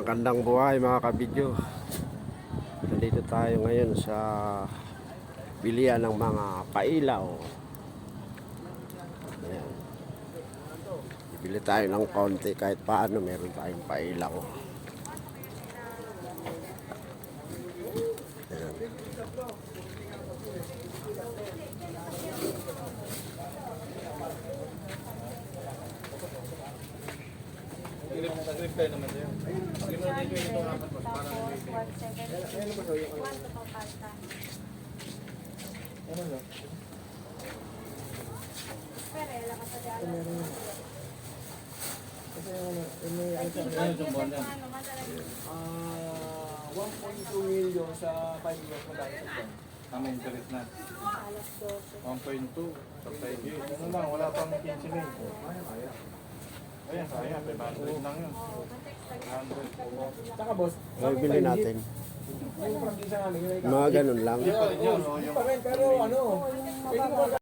Magandang buhay mga kabidyo. Nandito tayo ngayon sa bilian ng mga pailaw. Ayan. Bibili tayo ng konti kahit paano meron tayong pailaw. Ayan. Nag-grip kayo naman sa'yo. Lima na dito yung apat boss. Para na may Ano na? Kasi ano, may ano sa Ano yung buwan yan? Ah, 1.2 million sa 5 years tayo sa Tama interest na. 1.2 sa 5 years. Ano lang, wala pang 15 mil. Ayan, sayang. 500 lang yun. 500. Tsaka boss, Ay, bili natin. yung prangkisa namin, yung Mga ganun lang. Yun, yun, oh, yung pero ano, pwede